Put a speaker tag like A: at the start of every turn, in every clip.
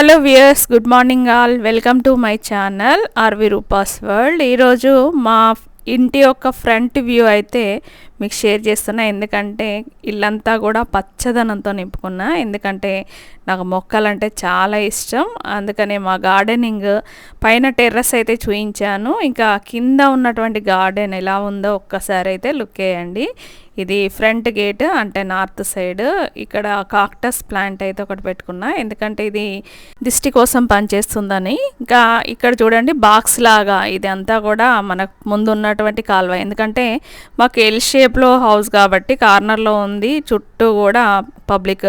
A: Hello viewers good morning all. Welcome to my channel R V Roopa's world. ఈరోజు మా ఇంటి యొక్క front view అయితే మీకు షేర్ చేస్తున్నా. ఎందుకంటే ఇల్లంతా కూడా పచ్చదనంతో నింపుకున్నా. ఎందుకంటే నాకు మొక్కలంటే చాలా ఇష్టం. అందుకనే మా గార్డెనింగ్ పైన టెర్రస్ అయితే చూయించాను. ఇంకా కింద ఉన్నటువంటి గార్డెన్ ఎలా ఉందో ఒక్కసారి అయితే లుక్ వేయండి. ఇది ఫ్రంట్ గేట్ అంటే నార్త్ సైడ్. ఇక్కడ కాక్టస్ ప్లాంట్ అయితే ఒకటి పెట్టుకున్నా. ఎందుకంటే ఇది దిష్టి కోసం పనిచేస్తుందని. ఇంకా ఇక్కడ చూడండి బాక్స్ లాగా ఇది అంతా కూడా మనకు ముందు ఉన్నటువంటి కాలువ. ఎందుకంటే మాకు ఎల్ షేప్లో హౌస్ కాబట్టి కార్నర్లో ఉంది. చుట్టూ కూడా పబ్లిక్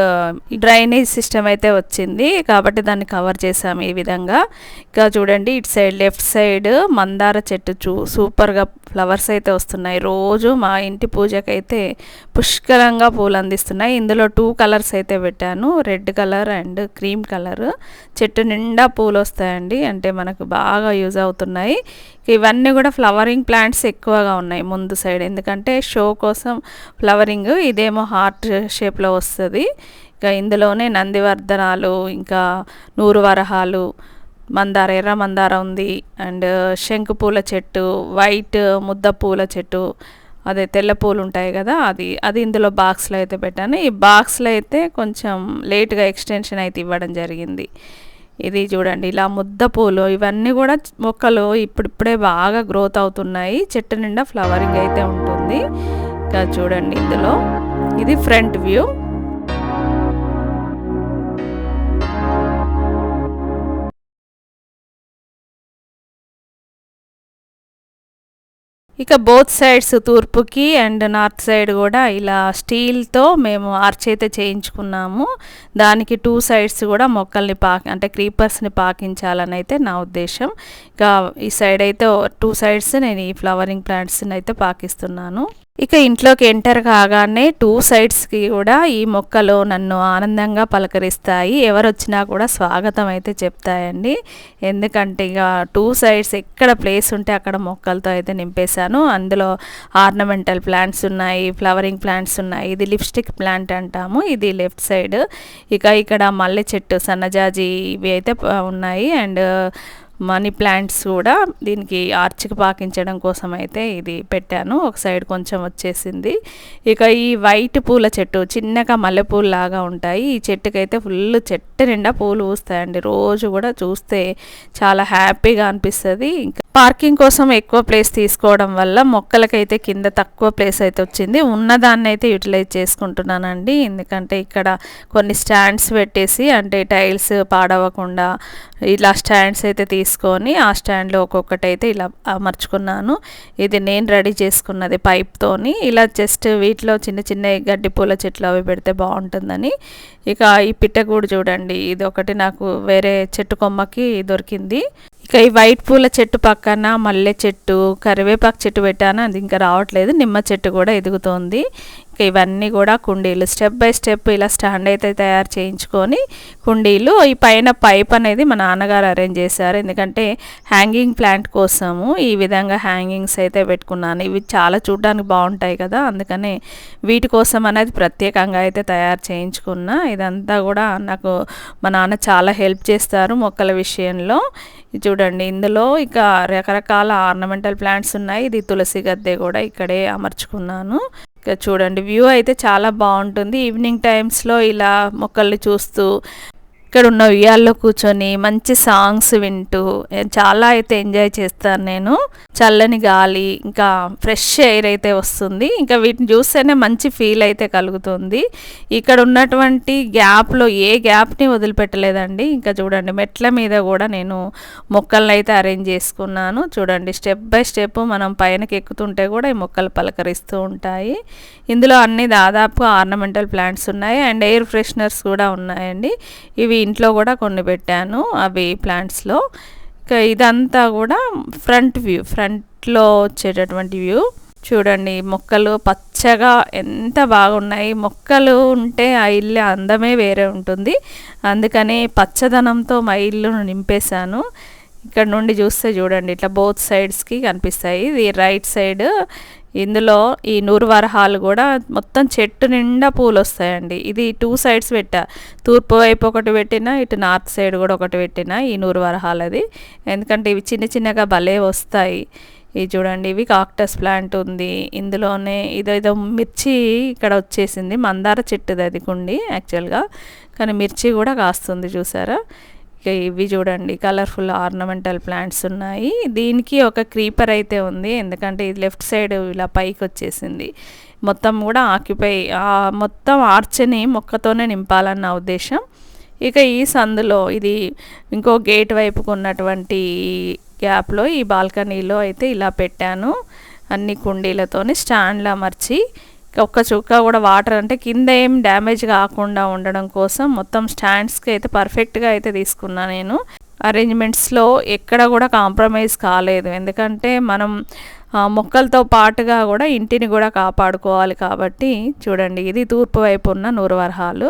A: డ్రైనేజ్ సిస్టమ్ అయితే వచ్చింది. కాబట్టి దాన్ని కవర్ చేసాము ఈ విధంగా. ఇంకా చూడండి ఇటు సైడ్ లెఫ్ట్ సైడ్ మందార చెట్టు చూ సూపర్గా ఫ్లవర్స్ అయితే వస్తున్నాయి. రోజు మా ఇంటి పూజకైతే పుష్కలంగా పూలు అందిస్తున్నాయి. ఇందులో టూ కలర్స్ అయితే పెట్టాను. Red colour and cream colour చెట్టు నిండా పూలు వస్తాయండి. అంటే మనకు బాగా యూజ్ అవుతున్నాయి. ఇవన్నీ కూడా ఫ్లవరింగ్ ప్లాంట్స్ ఎక్కువగా ఉన్నాయి ముందు సైడ్ ఎందుకంటే షో కోసం ఫ్లవరింగ్ ఇదేమో హార్ట్ షేప్లో వస్తుంది. ఇంకా ఇందులోనే నందివర్ధనాలు ఇంకా నూరు వరహాలు మందార ఎర్ర మందార ఉంది. అండ్ శంకు పూల చెట్టు వైట్ ముద్ద పూల చెట్టు అదే తెల్ల పూలు ఉంటాయి కదా అది అది ఇందులో బాక్స్లో అయితే పెట్టాను. ఈ బాక్స్లో అయితే కొంచెం లేట్గా ఎక్స్టెన్షన్ అయితే ఇవ్వడం జరిగింది. ఇది చూడండి ఇలా ముద్ద పూలు ఇవన్నీ కూడా మొక్కలు ఇప్పుడిప్పుడే బాగా గ్రోత్ అవుతున్నాయి. చెట్టు నిండా ఫ్లవరింగ్ అయితే ఉంటుంది. ఇంకా చూడండి ఇందులో. ఇది ఫ్రంట్ వ్యూ. ఇక బోత్ సైడ్స్ తూర్పుకి అండ్ నార్త్ సైడ్ కూడా ఇలా స్టీల్తో మేము ఆర్చ్ అయితే చేయించుకున్నాము. దానికి టూ సైడ్స్ కూడా మొక్కల్ని పా అంటే క్రీపర్స్ని పాకించాలని అయితే నా ఉద్దేశం. ఇక ఈ సైడ్ అయితే టూ సైడ్స్ నేను ఈ ఫ్లవరింగ్ ప్లాంట్స్ని అయితే పాకిస్తున్నాను. ఇక ఇంట్లోకి ఎంటర్ కాగానే టూ సైడ్స్కి కూడా ఈ మొక్కలు నన్ను ఆనందంగా పలకరిస్తాయి. ఎవరు వచ్చినా కూడా స్వాగతం అయితే చెప్తాయండి. ఎందుకంటే ఇక టూ సైడ్స్ ఎక్కడ ప్లేస్ ఉంటే అక్కడ మొక్కలతో అయితే నింపేశాను. అందులో ఆర్నమెంటల్ ప్లాంట్స్ ఉన్నాయి ఫ్లవరింగ్ ప్లాంట్స్ ఉన్నాయి ఇది లిప్స్టిక్ ప్లాంట్ అంటాము ఇది లెఫ్ట్ సైడ్. ఇక ఇక్కడ మల్లె చెట్టు సన్నజాజి ఇవి అయితే ఉన్నాయి. అండ్ మనీ ప్లాంట్స్ కూడా దీనికి ఆర్చికి పాకించడం కోసం అయితే ఇది పెట్టాను. ఒక సైడ్ కొంచెం వచ్చేసింది. ఇక ఈ వైట్ పూల చెట్టు చిన్నగా మల్లెపూలు లాగా ఉంటాయి. ఈ చెట్టుకైతే ఫుల్ చెట్టు నిండా పూలు పూస్తాయండి. రోజు కూడా చూస్తే చాలా హ్యాపీగా అనిపిస్తుంది. ఇంకా పార్కింగ్ కోసం ఎక్కువ ప్లేస్ తీసుకోవడం వల్ల మొక్కలకైతే కింద తక్కువ ప్లేస్ అయితే వచ్చింది. ఉన్నదాన్ని అయితే యూటిలైజ్ చేసుకుంటున్నానండి. ఎందుకంటే ఇక్కడ కొన్ని స్టాండ్స్ పెట్టేసి అంటే టైల్స్ పాడవకుండా ఇలా స్టాండ్స్ అయితే తీసుకొని ఆ స్టాండ్లో ఒక్కొక్కటి అయితే ఇలా అమర్చుకున్నాను ఇది నేను రెడీ చేసుకున్నది పైప్తోని. ఇలా జస్ట్ వీటిలో చిన్న చిన్న గడ్డి పూల చెట్లు అవి పెడితే బాగుంటుందని. ఇక ఈ పిట్టగూడు చూడండి. ఇది ఒకటి నాకు వేరే చెట్టు కొమ్మకి దొరికింది. ఇక ఈ వైట్ పూల చెట్టు పక్కన మల్లె చెట్టు కరివేపాకు చెట్టు పెట్టాను. అది ఇంకా రావట్లేదు. నిమ్మ చెట్టు కూడా ఎదుగుతోంది. ఇవన్నీ కూడా కుండీలు. స్టెప్ బై స్టెప్ ఇలా స్టాండ్ అయితే తయారు చేయించుకొని కుండీలు ఈ పైన పైప్ అనేది మా నాన్నగారు అరేంజ్ చేశారు. ఎందుకంటే హ్యాంగింగ్ ప్లాంట్ కోసము ఈ విధంగా హ్యాంగింగ్స్ అయితే పెట్టుకున్నాను. ఇవి చాలా చూడడానికి బాగుంటాయి కదా అందుకనే వీటి కోసం అనేది ప్రత్యేకంగా అయితే తయారు చేయించుకున్నా. ఇదంతా కూడా నాకు మా నాన్న చాలా హెల్ప్ చేస్తారు మొక్కల విషయంలో. చూడండి ఇందులో ఇక రకరకాల ఆర్నమెంటల్ ప్లాంట్స్ ఉన్నాయి. ఇది తులసి గద్దె కూడా ఇక్కడే అమర్చుకున్నాను. ఇక చూడండి. వ్యూ అయితే చాలా బాగుంటుంది. ఈవినింగ్ టైమ్స్లో ఇలా మొక్కల్ని చూస్తూ ఇక్కడ ఉన్న ఉయ్యాల్లో కూర్చొని మంచి సాంగ్స్ వింటూ చాలా అయితే ఎంజాయ్ చేస్తాను నేను. చల్లని గాలి ఇంకా ఫ్రెష్ ఎయిర్ అయితే వస్తుంది. ఇంకా వీటిని చూస్తేనే మంచి ఫీల్ అయితే కలుగుతుంది. ఇక్కడ ఉన్నటువంటి గ్యాప్లో ఏ గ్యాప్ని వదిలిపెట్టలేదండి. ఇంకా చూడండి మెట్ల మీద కూడా నేను మొక్కలను అయితే అరేంజ్ చేసుకున్నాను. చూడండి స్టెప్ బై స్టెప్ మనం పైనకి ఎక్కుతుంటే కూడా ఈ మొక్కలు పలకరిస్తూ ఉంటాయి. ఇందులో అన్ని దాదాపు ఆర్నమెంటల్ ప్లాంట్స్ ఉన్నాయి. అండ్ ఎయిర్ ఫ్రెషనర్స్ కూడా ఉన్నాయండి. ఇవి ఇంట్లో కూడా కొన్ని పెట్టాను అవి ప్లాంట్స్లో. ఇంకా ఇదంతా కూడా ఫ్రంట్ వ్యూ ఫ్రంట్లో వచ్చేటటువంటి వ్యూ. చూడండి మొక్కలు పచ్చగా ఎంత బాగున్నాయి. మొక్కలు ఉంటే ఆ ఇల్లు అందమే వేరే ఉంటుంది. అందుకనే పచ్చదనంతో మా ఇల్లును నింపేశాను. ఇక్కడ నుండి చూస్తే చూడండి ఇట్లా బోత్ సైడ్స్కి కనిపిస్తాయి. ఇది రైట్ సైడ్ ఇందులో ఈ నూరు వరహాలు కూడా మొత్తం చెట్టు నిండా పూలు వస్తాయండి ఇది టూ సైడ్స్ పెట్టా. తూర్పు వైపు ఒకటి పెట్టిన ఇటు నార్త్ సైడ్ కూడా ఒకటి పెట్టిన ఈ నూరు వరహాలది ఎందుకంటే ఇవి చిన్న చిన్నగా భలే వస్తాయి. ఇవి చూడండి ఇవి కాక్టస్ ప్లాంట్ ఉంది. ఇందులోనే ఇదో ఇదో మిర్చి ఇక్కడ వచ్చేసింది. మందార చెట్టుది అది కుండి యాక్చువల్గా. కానీ మిర్చి కూడా కాస్తుంది చూసారా? ఇవి చూడండి. కలర్ఫుల్ ఆర్నమెంటల్ ప్లాంట్స్ ఉన్నాయి. దీనికి ఒక క్రీపర్ అయితే ఉంది. ఎందుకంటే ఇది లెఫ్ట్ సైడ్ ఇలా పైకి వచ్చేసింది. మొత్తం కూడా ఆక్యుపై మొత్తం ఆర్చని మొక్కతోనే నింపాలన్న ఉద్దేశం. ఇక ఈ సందులో ఇది ఇంకో గేట్ వైపుకు ఉన్నటువంటి గ్యాప్లో ఈ బాల్కనీలో అయితే ఇలా పెట్టాను. అన్ని కుండీలతోని స్టాండ్లు అమర్చి ఒక్క చుక్క కూడా వాటర్ అంటే కింద ఏం డ్యామేజ్ కాకుండా ఉండడం కోసం మొత్తం స్టాండ్స్కి అయితే పర్ఫెక్ట్గా అయితే తీసుకున్నా నేను. అరేంజ్మెంట్స్లో ఎక్కడ కూడా కాంప్రమైజ్ కాలేదు. ఎందుకంటే మనం మొక్కలతో పాటుగా కూడా ఇంటిని కూడా కాపాడుకోవాలి కాబట్టి చూడండి ఇది తూర్పు వైపు ఉన్న నూరువరహాలు.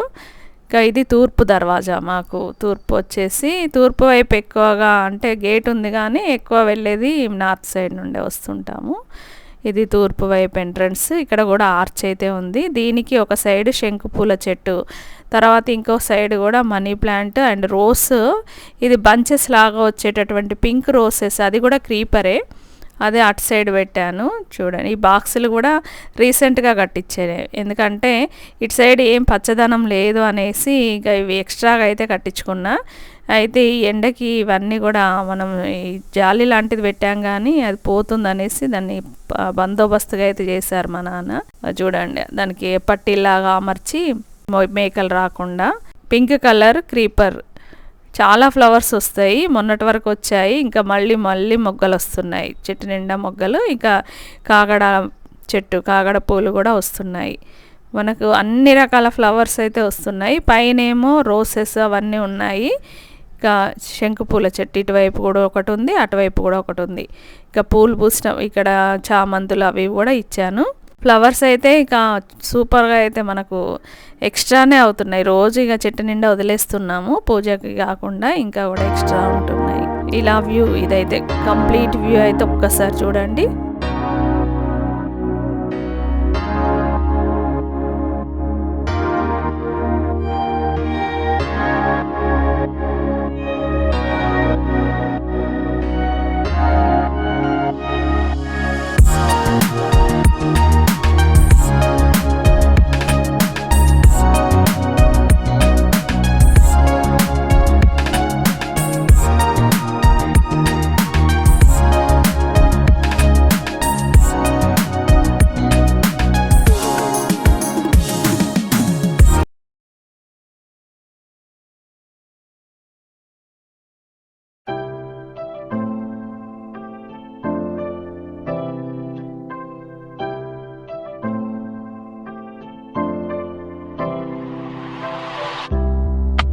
A: ఇంకా ఇది తూర్పు దర్వాజా మాకు. తూర్పు వచ్చేసి తూర్పు వైపు ఎక్కువగా అంటే గేట్ ఉంది కానీ ఎక్కువ వెళ్ళేది నార్త్ సైడ్ నుండే వస్తుంటాము. ఇది తూర్పు వైపు ఎంట్రన్స్. ఇక్కడ కూడా ఆర్చ్ అయితే ఉంది. దీనికి ఒక సైడ్ శంకుపూల చెట్టు తర్వాత ఇంకో సైడ్ కూడా మనీ ప్లాంట్ అండ్ రోస్. ఇది బంచెస్ లాగా వచ్చేటటువంటి పింక్ రోసెస్. అది కూడా క్రీపరే. అదే అటు సైడ్ పెట్టాను. చూడండి ఈ బాక్సులు కూడా రీసెంట్గా కట్టించాను ఎందుకంటే ఇటు సైడ్ ఏం పచ్చదనం లేదు అనేసి ఇక ఇవి ఎక్స్ట్రాగా అయితే కట్టించుకున్నా. అయితే ఈ ఎండకి ఇవన్నీ కూడా మనం ఈ జాలి లాంటిది పెట్టాం కానీ అది పోతుంది అనేసి దాన్ని బందోబస్తుగా అయితే చేశారు మా నాన్న. చూడండి దానికి పట్టిలాగా అమర్చి మేకలు రాకుండా పింక్ కలర్ క్రీపర్. చాలా ఫ్లవర్స్ వస్తాయి మొన్నటి వరకు వచ్చాయి ఇంకా మళ్ళీ మళ్ళీ మొగ్గలు వస్తున్నాయి. చెట్టు నిండా మొగ్గలు ఇంకా కాగడ చెట్టు కాగడ పూలు కూడా వస్తున్నాయి. మనకు అన్ని రకాల ఫ్లవర్స్ అయితే వస్తున్నాయి. పైనేమో రోసెస్ అవన్నీ ఉన్నాయి. ఇంకా శంకుపూల చెట్టు ఇటువైపు కూడా ఒకటి ఉంది అటువైపు కూడా ఒకటి ఉంది. ఇంకా పూలు పూసిన ఇక్కడ చామంతులు అవి కూడా ఇచ్చాను. ఫ్లవర్స్ అయితే ఇక సూపర్గా అయితే మనకు ఎక్స్ట్రానే అవుతున్నాయి. రోజు ఇక చెట్టు నిండా వదిలేస్తున్నాము. పూజకి కాకుండా ఇంకా కూడా ఎక్స్ట్రా ఉంటున్నాయి. ఇలా వ్యూ ఇదైతే కంప్లీట్ వ్యూ అయితే ఒక్కసారి చూడండి.